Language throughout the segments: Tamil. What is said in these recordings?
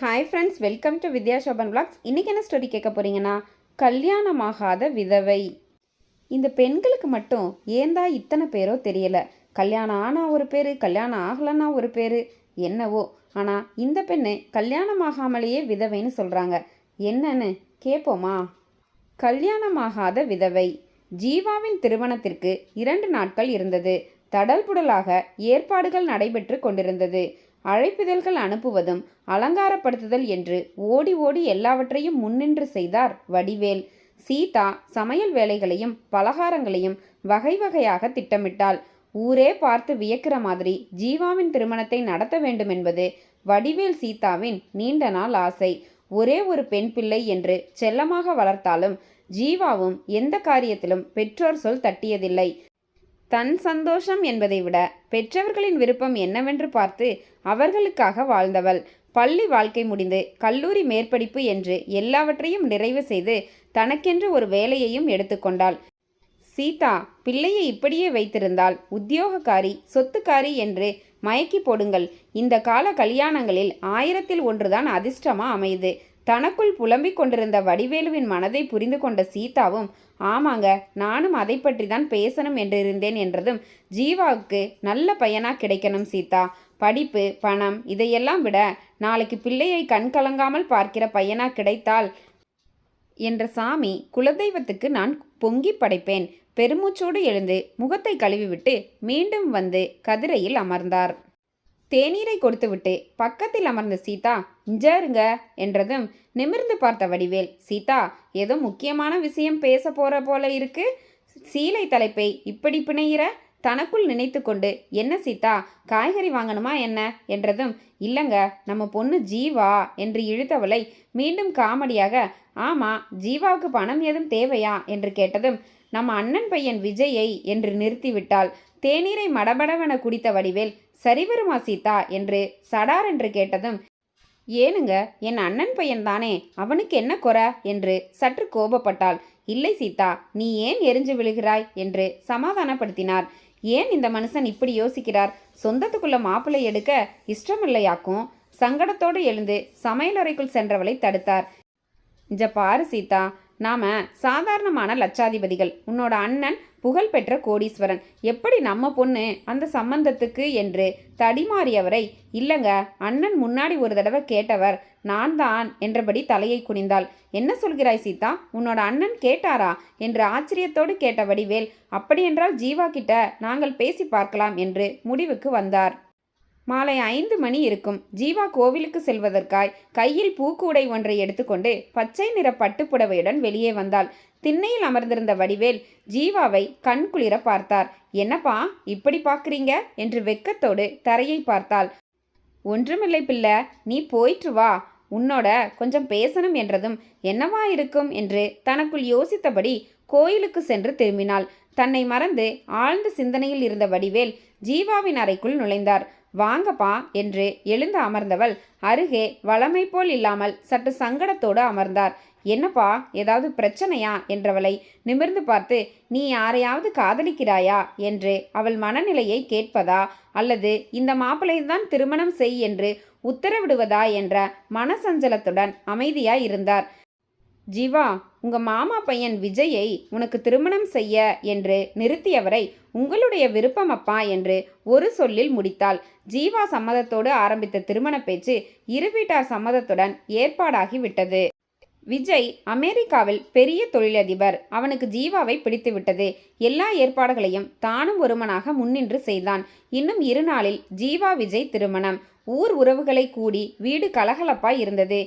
Hi friends welcome to Vidya Sobhan blogs இன்றைக்கி என்ன ஸ்டோரி கேட்க போகிறீங்கன்னா கல்யாணமாகாத விதவை. இந்த பெண்களுக்கு மட்டும் ஏந்தா இத்தனை பேரோ தெரியல. கல்யாணம் ஆனால் ஒரு பேர் கல்யாணம் ஆகலைன்னா ஒரு பேர் என்னவோ. ஆனால் இந்த பெண்ணு கல்யாணம் ஆகாமலேயே விதவைன்னு சொல்கிறாங்க என்னன்னு கேட்போமா கல்யாணமாகாத விதவை. ஜீவாவின் திருமணத்திற்கு இரண்டு நாட்கள் இருந்தது. தடல் புடலாக ஏற்பாடுகள் நடைபெற்று கொண்டிருந்தது. அழைப்பிதழ்கள் அனுப்புவதும் அலங்காரப்படுத்துதல் என்று ஓடி ஓடி எல்லாவற்றையும் முன்னின்று செய்தார் வடிவேல். சீதா சமையல் வேலைகளையும் பலகாரங்களையும் வகை வகையாக திட்டமிட்டாள். ஊரே பார்த்து வியக்கிற மாதிரி ஜீவாவின் திருமணத்தை நடத்த வேண்டும் என்பது வடிவேல் சீதாவின் நீண்ட நாள் ஆசை. ஒரே ஒரு பெண் பிள்ளை என்று செல்லமாக வளர்த்தாலும் ஜீவாவும் எந்த காரியத்திலும் பெற்றோர் சொல் தட்டியதில்லை. தன் சந்தோஷம் என்பதை விட பெற்றவர்களின் விருப்பம் என்னவென்று பார்த்து அவர்களுக்காக வாழ்ந்தவள். பள்ளி வாழ்க்கை முடிந்து கல்லூரி மேற்படிப்பு என்று எல்லாவற்றையும் நிறைவு செய்து தனக்கென்று ஒரு வேலையையும் எடுத்துக்கொண்டாள் சீதா பிள்ளையை இப்படியே வைத்திருந்தால் உத்தியோகக்காரி சொத்துக்காரி என்று மயக்கி போடுங்கள். இந்த கால கல்யாணங்களில் ஆயிரத்தில் ஒன்றுதான் அதிர்ஷ்டமா அமையுது. தனக்குள் புலம்பிக் கொண்டிருந்த வடிவேலுவின் மனதை புரிந்து கொண்ட சீதாவும் ஆமாங்க நானும் அதை பற்றி தான் பேசணும் என்றிருந்தேன் என்றதும் ஜீவாவுக்கு நல்ல பையனா கிடைக்கணும் சீதா. படிப்பு பணம் இதையெல்லாம் விட நாளைக்கு பிள்ளையை கண் கலங்காமல் பார்க்கிற பையனா கிடைத்தால் என்ற சாமி குலதெய்வத்துக்கு நான் பொங்கி படைப்பேன். பெருமூச்சோடு எழுந்து முகத்தை கழுவிவிட்டு மீண்டும் வந்து கதிரையில் அமர்ந்தார். தேநீரை கொடுத்துவிட்டு பக்கத்தில் அமர்ந்த சீதா இஞ்சாருங்க என்றதும் நிமிர்ந்து பார்த்த வடிவேல் சீதா ஏதோ முக்கியமான விஷயம் பேச போற போல இருக்கு. சீலை தலைப்பை இப்படி பிணையிற? தனக்குள் நினைத்து கொண்டு என்ன சீதா காய்கறி வாங்கணுமா என்ன? என்றதும் இல்லைங்க நம்ம பொண்ணு ஜீவா என்று இழுத்தவளை மீண்டும் காமெடியாக ஆமா ஜீவாவுக்கு பணம் ஏதும் தேவையா? என்று கேட்டதும் நம்ம அண்ணன் பையன் விஜயை என்று நிறுத்திவிட்டாள். தேநீரை மடபடவென குடித்த வடிவேல் சரி வருமா சீதா என்று சடார் என்று கேட்டதும் ஏனுங்க என் அண்ணன் பையன் தானே அவனுக்கு என்ன குறை? என்று சற்று கோபப்பட்டாள். இல்லை சீதா நீ ஏன் எரிஞ்சு விழுகிறாய்? என்று சமாதானப்படுத்தினார். ஏன் இந்த மனுஷன் இப்படி யோசிக்கிறார்? சொந்தத்துக்குள்ள மாப்பிள்ளை எடுக்க இஷ்டமில்லையாக்கும்? சங்கடத்தோடு எழுந்து சமையலறைக்குள் சென்றவளை தடுத்தார். இஞ்ச பாரு சீதா நாம சாதாரணமான லட்சாதிபதிகள். உன்னோட அண்ணன் புகழ்பெற்ற கோடீஸ்வரன். எப்படி நம்ம பொண்ணு அந்த சம்பந்தத்துக்கு என்று தடிமாறியவரை இல்லைங்க அண்ணன் முன்னாடி ஒரு தடவை கேட்டவர் நான் தான் என்றபடி தலையை குனிந்தாள். என்ன சொல்கிறாய் சீதா? உன்னோட அண்ணன் கேட்டாரா? என்று ஆச்சரியத்தோடு கேட்ட வடிவேல் அப்படியென்றால் ஜீவா கிட்ட நாங்கள் பேசி பார்க்கலாம் என்று முடிவுக்கு வந்தார். மாலை ஐந்து மணி இருக்கும். ஜீவா கோவிலுக்கு செல்வதற்காய் கையில் பூக்கூடை ஒன்றை எடுத்துக்கொண்டு பச்சை நிற பட்டுப்புடவையுடன் வெளியே வந்தாள். திண்ணையில் அமர்ந்திருந்த வடிவேல் ஜீவாவை கண் குளிர பார்த்தார். என்னப்பா இப்படி பார்க்குறீங்க? என்று வெக்கத்தோடு தரையை பார்த்தாள். ஒன்றுமில்லை பிள்ளை நீ போயிற்று வா. உன்னோட கொஞ்சம் பேசணும் என்றதும் என்னவா இருக்கும்? என்று தனக்குள் யோசித்தபடி கோயிலுக்கு சென்று திரும்பினாள். தன்னை மறந்து ஆழ்ந்த சிந்தனையில் இருந்த வடிவேல் ஜீவாவின் அறைக்குள் நுழைந்தார். வாங்கப்பா என்று எழுந்து அமர்ந்தவள் அருகே வளமை போல் இல்லாமல் சற்று சங்கடத்தோடு அமர்ந்தார். என்னப்பா ஏதாவது பிரச்சனையா? என்றவளை நிமிர்ந்து பார்த்து நீ யாரையாவது காதலிக்கிறாயா? என்று அவள் மனநிலையை கேட்பதா? அல்லது இந்த மாப்பிள்ளைதான் திருமணம் செய் என்று உத்தரவிடுவதா? என்ற மனசஞ்சலத்துடன் அமைதியாய் இருந்தார். ஜீவா உங்க மாமா பையன் விஜயை உனக்கு திருமணம் செய்ய என்று நிறுத்தியவரை உங்களுடைய விருப்பம் அப்பா என்று ஒரு சொல்லில் முடித்தாள். ஜீவா சம்மதத்தோடு ஆரம்பித்த திருமண பேச்சு இரு வீட்டார் சம்மதத்துடன் ஏற்பாடாகி விட்டது. விஜய் அமெரிக்காவில் பெரிய தொழிலதிபர். அவனுக்கு ஜீவாவை பிடித்துவிட்டது எல்லா ஏற்பாடுகளையும் தானும் ஒருவனாக முன்னின்று செய்தான். இன்னும் இரு நாளில் ஜீவா விஜய் திருமணம். ஊர் உறவுகளை கூடி வீடு கலகலப்பாய் இருந்தது.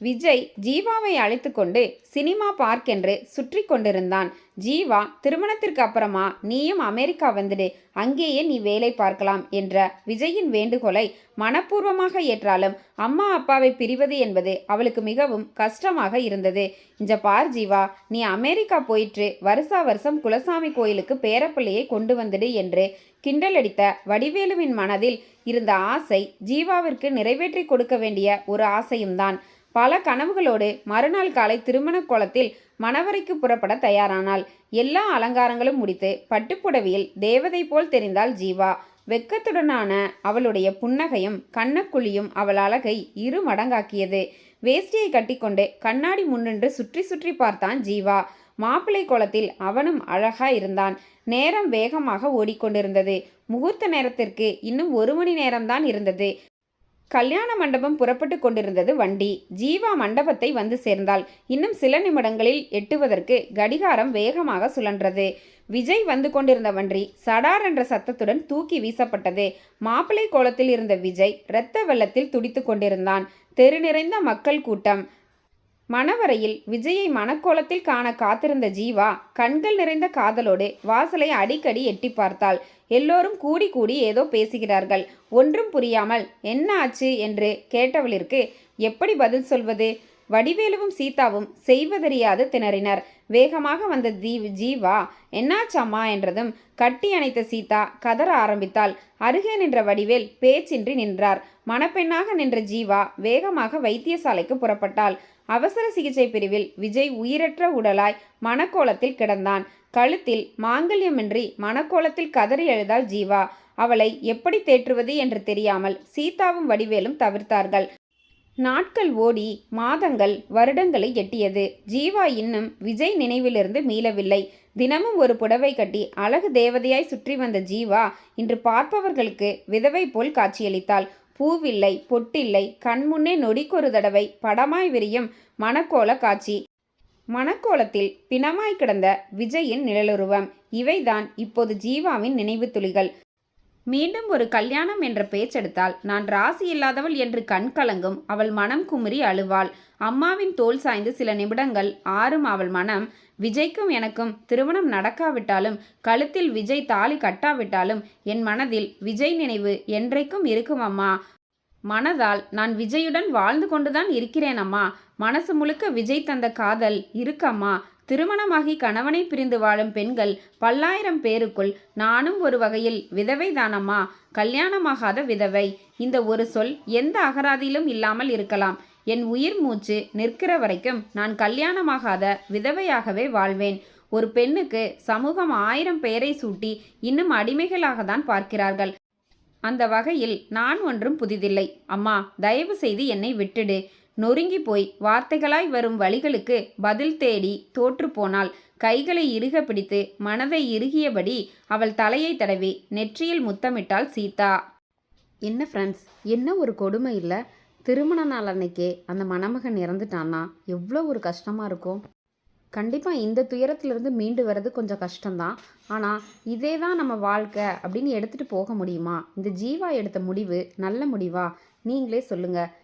விஜய் ஜீவாவை அழைத்து கொண்டு சினிமா பார்க் என்று சுற்றி கொண்டிருந்தான். ஜீவா திருமணத்திற்கு அப்புறமா நீயும் அமெரிக்கா வந்துடு. அங்கேயே நீ வேலை பார்க்கலாம் என்ற விஜயின் வேண்டுகோளை மனப்பூர்வமாக ஏற்றாலும் அம்மா அப்பாவை பிரிவது என்பது அவளுக்கு மிகவும் கஷ்டமாக இருந்தது. இந்த பார் ஜீவா நீ அமெரிக்கா போயிற்று. வருஷா வருஷம் குலசாமி கோயிலுக்கு பேரப்பிள்ளையை கொண்டு வந்துடு என்று கிண்டலடித்த வடிவேலுவின் மனதில் இருந்த ஆசை ஜீவாவிற்கு நிறைவேற்றி கொடுக்க வேண்டிய ஒரு ஆசையும்தான். பல கனவுகளோடு மறுநாள் காலை திருமண கோலத்தில் மணவரைக்கு புறப்பட தயாரானாள். எல்லா அலங்காரங்களும் முடித்து பட்டுப்புடவையில் தேவதை போல் தெரிந்தாள் ஜீவா. வெக்கத்துடனான அவளுடைய புன்னகையும் கண்ணக்குழியும் அவள் அழகை இரு மடங்காக்கியது. வேஷ்டியை கட்டிக்கொண்டு கண்ணாடி முன்னின்று சுற்றி சுற்றி பார்த்தான் ஜீவா. மாப்பிள்ளை கோலத்தில் அவனும் அழகா இருந்தான். நேரம் வேகமாக ஓடிக்கொண்டிருந்தது. முகூர்த்த நேரத்திற்கு இன்னும் ஒரு மணி நேரம்தான் இருந்தது. கல்யாண மண்டபம் புறப்பட்டு கொண்டிருந்தது வண்டி. ஜீவா மண்டபத்தை வந்து சேர்ந்தாள். இன்னும் சில நிமிடங்களில் எட்டுவதற்கு கடிகாரம் வேகமாக சுழன்றது. விஜய் வந்து கொண்டிருந்த வண்டி சடார் என்ற சத்தத்துடன் தூக்கி வீசப்பட்டது. மாப்பிள்ளை கோலத்தில் இருந்த விஜய் இரத்த வெள்ளத்தில் துடித்து கொண்டிருந்தான். தெரு நிறைந்த மக்கள் கூட்டம். மணவரையில் விஜயை மணக்கோலத்தில் காண காத்திருந்த ஜீவா கண்கள் நிறைந்த காதலோடு வாசலை அடிக்கடி எட்டி பார்த்தாள். எல்லோரும் கூடி கூடி ஏதோ பேசுகிறார்கள். ஒன்றும் புரியாமல் என்ன ஆச்சு? என்று கேட்டவளிற்கு எப்படி பதில் சொல்வது? வடிவேலுவும் சீதாவும் செய்வதறியாது திணறினர். வேகமாக வந்த தீ ஜீவா என்னாச்சம்மா? என்றதும் கட்டி அணைத்த சீதா கதற ஆரம்பித்தாள். அருகே நின்ற வடிவேல் பேச்சின்றி நின்றார். மணப்பெண்ணாக நின்ற ஜீவா வேகமாக வைத்தியசாலைக்கு புறப்பட்டாள். அவசர சிகிச்சை பிரிவில் விஜய் உயிரற்ற உடலாய் மணக்கோலத்தில் கிடந்தான். கழுத்தில் மாங்கல்யமின்றி மணக்கோலத்தில் கதறி எழுதாள் ஜீவா. அவளை எப்படி தேற்றுவது? என்று தெரியாமல் சீதாவும் வடிவேலும் தவிர்த்தார்கள். நாட்கள் ஓடி மாதங்கள் வருடங்களை எட்டியது. ஜீவா இன்னும் விஜய் நினைவிலிருந்து மீளவில்லை. தினமும் ஒரு புடவை கட்டி அழகு தேவதையாய் சுற்றி வந்த ஜீவா இன்று பார்ப்பவர்களுக்கு விதவை போல் காட்சியளித்தாள். பூவில்லை பொட்டில்லை கண்முன்னே நொடிக்கொரு தடவை படமாய் விரியும் மணக்கோல காட்சி. மணக்கோலத்தில் பிணமாய் கிடந்த விஜயின் நிழலுருவம். இவைதான் இப்போது ஜீவாவின் நினைவு துளிகள் மீண்டும் ஒரு கல்யாணம் என்ற பேச்செடுத்தால் நான் ராசி இல்லாதவள் என்று கண் கலங்கும் அவள் மனம் குமுறி அழுவாள். அம்மாவின் தோல் சாய்ந்து சில நிமிடங்கள் ஆறும் அவள் மனம். விஜய்க்கும் எனக்கும் திருமணம் நடக்காவிட்டாலும் கழுத்தில் விஜய் தாலி கட்டாவிட்டாலும் என் மனதில் விஜய் நினைவு என்றைக்கும் இருக்கும் அம்மா. மனதால் நான் விஜயுடன் வாழ்ந்து கொண்டுதான் இருக்கிறேன் அம்மா. மனசு முழுக்க விஜய் தந்த காதல் இருக்கம்மா திருமணமாகி கணவனை பிரிந்து வாழும் பெண்கள் பல்லாயிரம் பேருக்குள் நானும் ஒரு வகையில் விதவை தானம்மா. கல்யாணமாகாத விதவை. இந்த ஒரு சொல் எந்த அகராதியிலும் இல்லாமல் இருக்கலாம். என் உயிர் மூச்சு நிற்கிற வரைக்கும் நான் கல்யாணமாகாத விதவையாகவே வாழ்வேன். ஒரு பெண்ணுக்கு சமூகம் ஆயிரம் பெயரை சூட்டி இன்னும் அடிமைகளாக தான் பார்க்கிறார்கள். அந்த வகையில் நான் ஒன்றும் புதிதில்லை. அம்மா தயவு செய்து என்னை விட்டுடு. நொறுங்கி போய் வார்த்தைகளாய் வரும் வழிகளுக்கு பதில் தேடி தோற்றுப்போனால் கைகளை இறுக பிடித்து மனதை இறுகியபடி அவள் தலையை தடவி நெற்றியில் முத்தமிட்டாள் சீதா. என்ன ஃப்ரெண்ட்ஸ் என்ன ஒரு கொடுமை இல்லை? திருமண நாள் அன்னைக்கே அந்த மணமகன் இறந்துட்டான்னா எவ்வளோ ஒரு கஷ்டமாக இருக்கும்? கண்டிப்பாக இந்த துயரத்திலிருந்து மீண்டு வர்றது கொஞ்சம் கஷ்டம்தான். ஆனால் இதே தான் நம்ம வாழ்க்கை அப்படின்னு எடுத்துகிட்டு போக முடியுமா? இந்த ஜீவா எடுத்த முடிவு நல்ல முடிவா? நீங்களே சொல்லுங்கள்